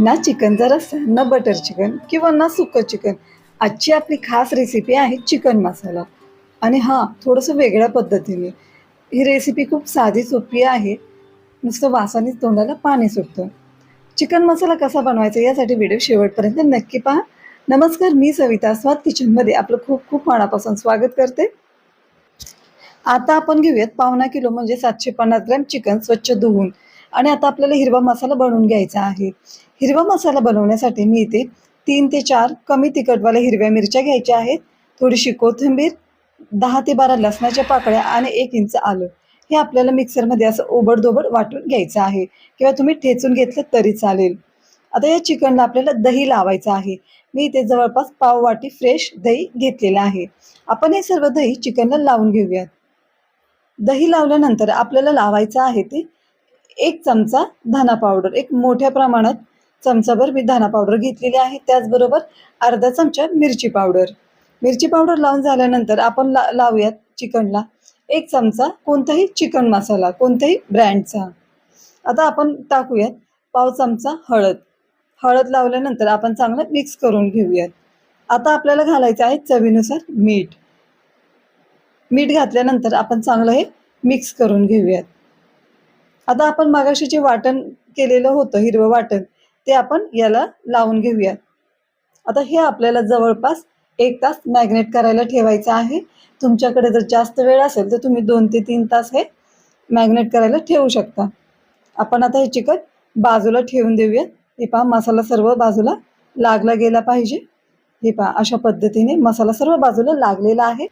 ना चिकनचा रस्सा ना बटर चिकन किंवा ना सुकं चिकन आजची आपली खास रेसिपी आहे चिकन मसाला आणि हां थोडंसं वेगळ्या पद्धतीने. ही रेसिपी खूप साधी सोपी आहे. नुसतं वासानेच तोंडाला पाणी सुटतं. चिकन मसाला कसा बनवायचा यासाठी व्हिडिओ शेवटपर्यंत नक्की पहा. नमस्कार मी सविता स्वाद किचनमध्ये आपलं खूप खूप मनापासून स्वागत करते. आता आपण घेऊयात पावणा किलो म्हणजे सातशे पन्नास ग्रॅम चिकन स्वच्छ धुवून. आणि आता आपल्याला हिरवा मसाला बनवून घ्यायचा आहे. हिरवा मसाला बनवण्यासाठी मी इथे तीन ते चार कमी तिखटवाल्या हिरव्या मिरच्या घ्यायच्या आहेत. थोडीशी कोथिंबीर दहा ते बारा लसणाच्या पाकळ्या आणि एक इंच आलं. हे आपल्याला मिक्सरमध्ये असं ओबडधोबड वाटून घ्यायचं आहे. किंवा तुम्ही ठेचून घेतलं तरी चालेल. आता या चिकनला आपल्याला दही लावायचं आहे. मी इथे जवळपास पाव वाटी फ्रेश दही घेतलेलं आहे. आपण हे सर्व दही चिकनला लावून घेऊयात. दही लावल्यानंतर आपल्याला लावायचं आहे ते एक चमचा धना पावडर एक मोठ्या प्रमाणात चमचाभर मी धना पावडर घेतलेली आहे. त्याचबरोबर अर्धा चमचा मिरची पावडर मिरची पावडर लावून झाल्यानंतर आपण ला लावूयात चिकनला एक चमचा कोणताही चिकन मसाला कोणत्याही ब्रँडचा. आता आपण टाकूयात पाव चमचा हळद. हळद लावल्यानंतर आपण चांगलं मिक्स करून घेऊयात. आता आपल्याला घालायचं आहे चवीनुसार मीठ. मीठ घातल्यानंतर आपण चांगलं हे मिक्स करून घेऊयात. आता आपण मागाशी जे वाटण केलेलं होतं हिरवं वाटण ते आपण याला लावून घेऊयात. आता हे आपल्याला जवळपास एक तास मॅग्नेट करायला ठेवायचं आहे. तुमच्याकडे जर जास्त वेळ असेल तर तुम्ही दोन ते तीन तास हे मॅग्नेट करायला ठेवू शकता. आपण आता हे चिकन बाजूला ठेवून देऊयात. हे पहा मसाला सर्व बाजूला लागला गेला पाहिजे. हे पहा अशा पद्धतीने मसाला सर्व बाजूला लागलेला आहे.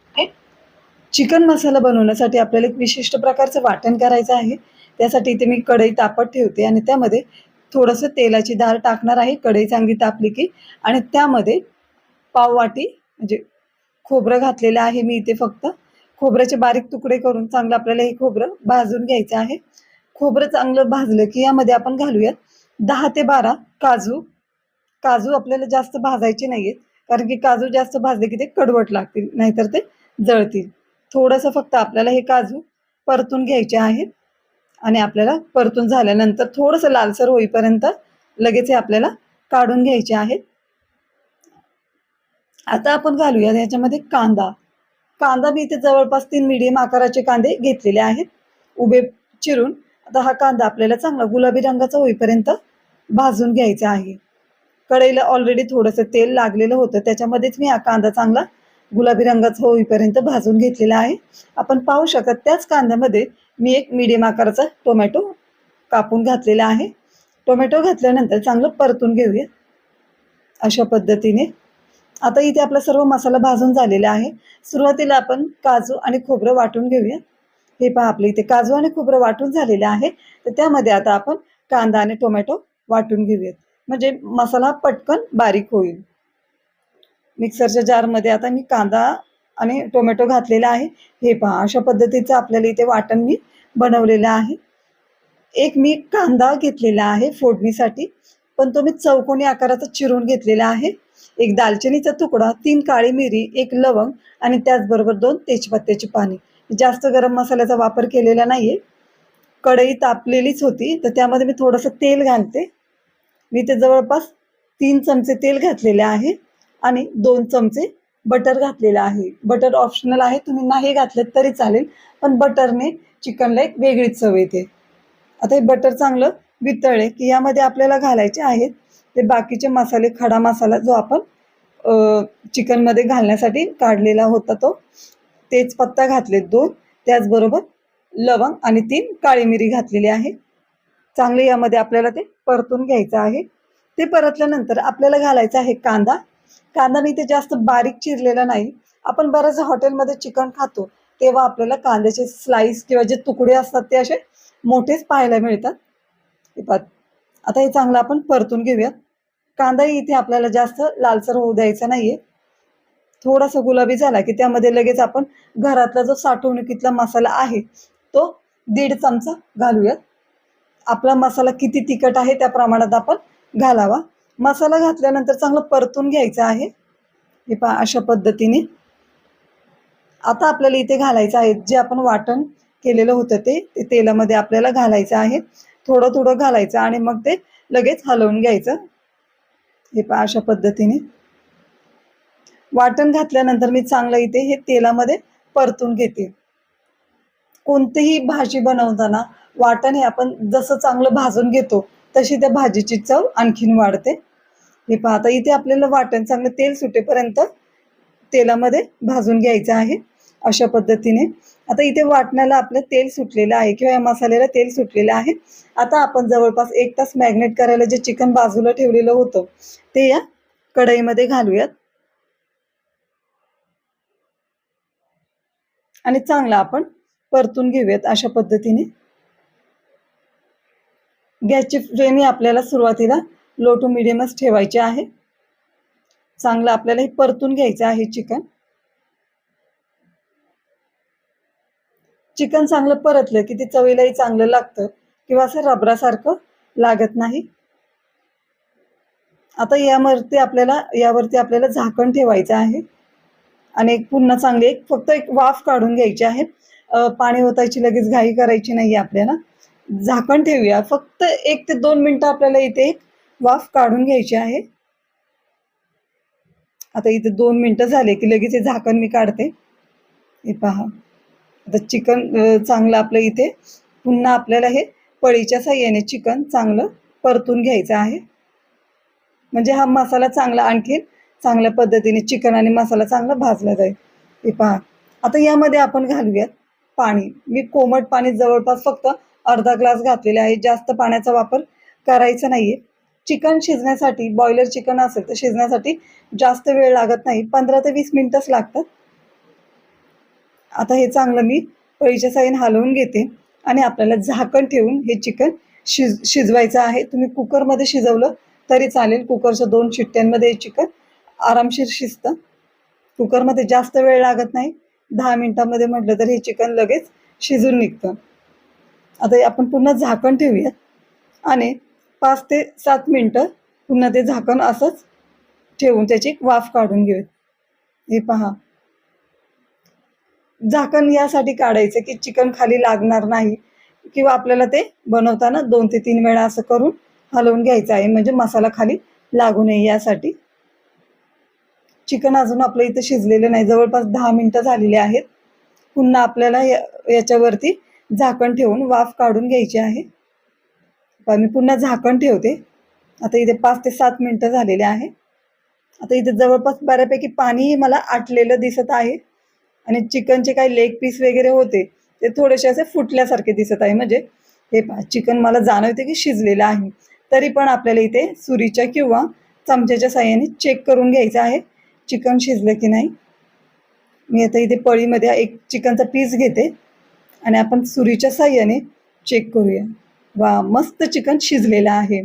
चिकन मसाला बनवण्यासाठी आपल्याला एक विशिष्ट प्रकारचं वाटण करायचं आहे. त्यासाठी इथे मी कढई तापत ठेवते आणि त्यामध्ये थोडंसं तेलाची धार टाकणार आहे. कढई चांगली तापली की आणि त्यामध्ये पाववाटी म्हणजे खोबरं घातलेलं आहे मी इथे फक्त. खोबऱ्याचे बारीक तुकडे करून चांगलं आपल्याला हे खोबरं भाजून घ्यायचं आहे. खोबरं चांगलं भाजलं की यामध्ये आपण घालूयात दहा ते बारा काजू. काजू आपल्याला जास्त भाजायचे नाही आहेत कारण की काजू जास्त भाजले की ते कडवट लागतील नाहीतर ते जळतील. थोडंसं फक्त आपल्याला हे काजू परतून घ्यायचे आहेत. आणि आपल्याला परतून झाल्यानंतर थोडंसं लालसर होईपर्यंत लगेच हे आपल्याला काढून घ्यायचे आहेत. आता आपण घालूया याच्यामध्ये कांदा. कांदा मी इथे जवळपास तीन मिडियम आकाराचे कांदे घेतलेले आहेत. उभे चिरून आता हा कांदा आपल्याला चांगला गुलाबी रंगाचा होईपर्यंत भाजून घ्यायचा आहे. कढईला ऑलरेडी थोडंसं तेल लागलेलं होतं त्याच्यामध्येच मी हा कांदा चांगला गुलाबी रंगाचा होईपर्यंत भाजून घेतलेला आहे. आपण पाहू शकत त्याच कांद्यामध्ये मी एक मीडियम आकाराचा टोमॅटो कापून घातलेला आहे. टोमॅटो घातल्यानंतर चांगलं परतून घेऊया. अशा पद्धतीने. आता इथे आपला सर्व मसाला भाजून झालेला आहे. सुरुवातीला आपण काजू आणि खोबरं वाटून घेऊया. हे पहा आपलं इथे काजू आणि खोबरं वाटून झालेलं आहे. तर त्यामध्ये आता आपण कांदा आणि टोमॅटो वाटून घेऊयात. म्हणजे मसाला पटकन बारीक होईल. मिक्सरच्या जारमध्ये आता मी कांदा आणि टोमॅटो घातलेला आहे. हे पहा अशा पद्धतीचं आपल्याला इथे वाटण मी बनवलेलं आहे. एक मी कांदा घेतलेला आहे फोडणीसाठी पण तो मी चौकोनी आकाराचा चिरून घेतलेला आहे. एक दालचिनीचा तुकडा तीन काळी मिरी एक लवंग आणि त्याचबरोबर दोन तेजपत्त्याची पाने. जास्त गरम मसाल्याचा वापर केलेला नाही आहे कढई तापलेलीच होती तर त्यामध्ये मी थोडंसं तेल घालते. मी ते जवळपास तीन चमचे तेल घातलेले आहे. आणि दोन चमचे बटर घातलेलं आहे. बटर ऑप्शनल आहे तुम्ही नाही घातलं तरी चालेल पण बटरने चिकनला एक वेगळीच चव येते. आता हे बटर चांगलं वितळले की यामध्ये आपल्याला घालायचे आहेत ते बाकीचे मसाले खडा मसाला जो आपण चिकनमध्ये घालण्यासाठी काढलेला होता तो तेच पत्ता घातले दोन. त्याचबरोबर लवंग आणि तीन काळी मिरी घातलेली आहे. चांगले यामध्ये आपल्याला ते परतून घ्यायचं आहे. ते परतल्यानंतर आपल्याला घालायचं आहे कांदा. कांदा मी ते जास्त बारीक चिरलेला नाही. आपण बऱ्याच हॉटेलमध्ये चिकन खातो तेव्हा आपल्याला कांद्याचे स्लाईस किंवा जे तुकडे असतात ते असे मोठेच पाहायला मिळतात. आता हे चांगलं आपण परतून घेऊयात. कांदाही इथे आपल्याला जास्त लालसर होऊ द्यायचा नाहीये. थोडासा गुलाबी झाला की त्यामध्ये लगेच आपण घरातला जो साठवणुकीतला मसाला आहे तो दीड चमचा घालूयात. आपला मसाला किती तिखट आहे त्या प्रमाणात आपण घालावा. मसाला घातल्यानंतर चांगलं परतून घ्यायचं आहे. हे पहा अशा पद्धतीने. आता आपल्याला इथे घालायचं आहे जे आपण वाटण केलेलं होतं ते ते तेलामध्ये आपल्याला घालायचं आहे. थोडं थोडं घालायचं आणि मग ते लगेच हलवून घ्यायचं. हे पहा अशा पद्धतीने. वाटण घातल्यानंतर मी चांगलं इथे हे तेलामध्ये परतून घेते. कोणतीही भाजी बनवताना वाटण हे आपण जसं चांगलं भाजून घेतो तशी त्या भाजीची चव आणखीन वाढते. हे पहा आता इथे आपल्याला वाटण चांगलं तेल सुटेपर्यंत तेलामध्ये भाजून घ्यायचं आहे अशा पद्धतीने. आता इथे वाटण्याला आपलं तेल सुटलेलं आहे किंवा या मसाल्याला तेल सुटलेलं आहे. आता आपण जवळपास एक तास मॅग्नेट करायला जे चिकन बाजूला ठेवलेलं होतं ते या कढईमध्ये घालूयात. आणि चांगलं आपण परतून घेऊयात अशा पद्धतीने. गॅसची फ्लेम ही आपल्याला सुरुवातीला लो टू मिडियमच ठेवायचे आहे. चांगलं आपल्याला हे परतून घ्यायचं आहे चिकन. चिकन चांगलं परतलं की ते चवीलाही चांगलं लागतं किंवा असं रबरासारखं लागत नाही. आता यावरती आपल्याला यावरती आपल्याला झाकण ठेवायचं आहे. आणि एक पुन्हा चांगली एक फक्त एक वाफ काढून घ्यायची आहे. पाणी ओतायची लगेच घाई करायची नाही आपल्याला. झाकण ठेवूया. फक्त एक ते दोन मिनिटं आपल्याला इथे एक वाफ काढून घ्यायची आहे. आता इथे दोन मिनटं झाले की लगेच हे झाकण मी काढते. हे पहा. आता चिकन चांगलं आपलं इथे पुन्हा आपल्याला हे पळीच्या साह्याने चिकन चांगलं परतून घ्यायचं आहे. म्हणजे हा मसाला चांगला आणखीन चांगल्या पद्धतीने चिकन आणि मसाला चांगला भाजला जाईल. हे पहा. आता यामध्ये आपण घालूयात पाणी. मी कोमट पाणी जवळपास फक्त अर्धा ग्लास घातलेले आहे. जास्त पाण्याचा वापर करायचा नाही आहे चिकन शिजण्यासाठी बॉयलर चिकन असेल तर शिजण्यासाठी जास्त वेळ लागत नाही. पंधरा ते वीस मिनटंच लागतात. आता हे चांगलं मी पळीच्या साईन हलवून घेते आणि आपल्याला झाकण ठेवून हे चिकन शिज शिजवायचं आहे. तुम्ही कुकरमध्ये शिजवलं तरी चालेल. कुकरच्या दोन शिट्ट्यांमध्ये हे चिकन आरामशीर शिजतं. कुकरमध्ये जास्त वेळ लागत नाही. दहा मिनटामध्ये म्हटलं तर हे चिकन लगेच शिजून निघतं. आता आपण पुन्हा झाकण ठेवूयात आणि पाच ते सात मिनटं पुन्हा ते झाकण असंच ठेवून त्याची वाफ काढून घेऊ हे पहा. झाकण यासाठी काढायचं की चिकन खाली लागणार नाही किंवा आपल्याला ते बनवताना दोन ते तीन वेळा असं करून हलवून घ्यायचं आहे. म्हणजे मसाला खाली लागू नये यासाठी. चिकन अजून आपलं इथं शिजलेलं नाही. जवळपास दहा मिनटं झालेली आहेत. पुन्हा आपल्याला या याच्यावरती झाकण ठेवून वाफ काढून घ्यायची आहे. आता मी पुन्हा झाकण ठेवते. आता इथे पाच ते सात मिनटं झालेले आहे. आता इथे जवळपास बऱ्यापैकी पाणीही मला आटलेलं दिसत आहे. आणि चिकनचे काही लेग पीस वगैरे होते ते थोडेसे असे फुटल्यासारखे दिसत आहे. म्हणजे हे पा चिकन मला जाणवते की शिजलेलं आहे. तरी पण आपल्याला इथे सुरीच्या किंवा चमच्याच्या साह्याने चेक करून घ्यायचं आहे चिकन शिजलं की नाही. मी आता इथे पळीमध्ये एक चिकनचा पीस घेते. आणि आपण सुरीच्या साह्याने चेक करूया. वा मस्त चिकन शिजलेलं आहे.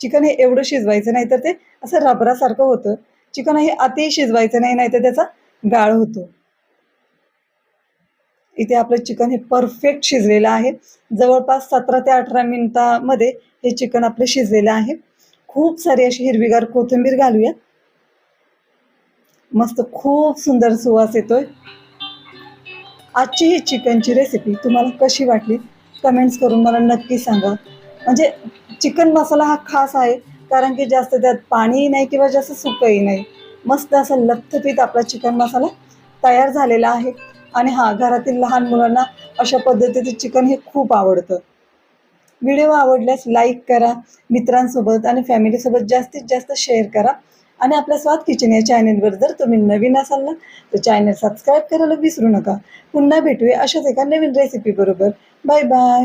चिकन हे एवढं शिजवायचं नाही तर ते असं रबरासारखं होतं. चिकन हे अति शिजवायचं नाही नाही तर त्याचा गाळ होतो. इथे आपलं चिकन हे परफेक्ट शिजलेलं आहे. जवळपास सतरा ते अठरा मिनिटामध्ये हे चिकन आपलं शिजलेलं आहे. खूप सारी अशी हिरवीगार कोथिंबीर घालूया मस्त खूप सुंदर सुवास येतोय. आजची ही चिकनची रेसिपी तुम्हाला कशी वाटली? कमेंट्स करून मला नक्की सांगा. म्हणजे चिकन मसाला हा खास आहे कारण की जास्त त्यात पाणीही नाही किंवा जास्त सुकंही नाही. मस्त असा लथपीत आपला चिकन मसाला तयार झालेला आहे. आणि हा घरातील लहान मुलांना अशा पद्धतीचे चिकन हे खूप आवडतं. व्हिडिओ आवडल्यास लाईक करा मित्रांसोबत आणि फॅमिलीसोबत जास्तीत जास्त शेअर करा. आणि आपल्या स्वाद किचन या चॅनेलवर जर तुम्ही नवीन असाल ना तर चॅनल सबस्क्राईब करायला विसरू नका. पुन्हा भेटूया अशाच एका नवीन रेसिपी बरोबर. Bye bye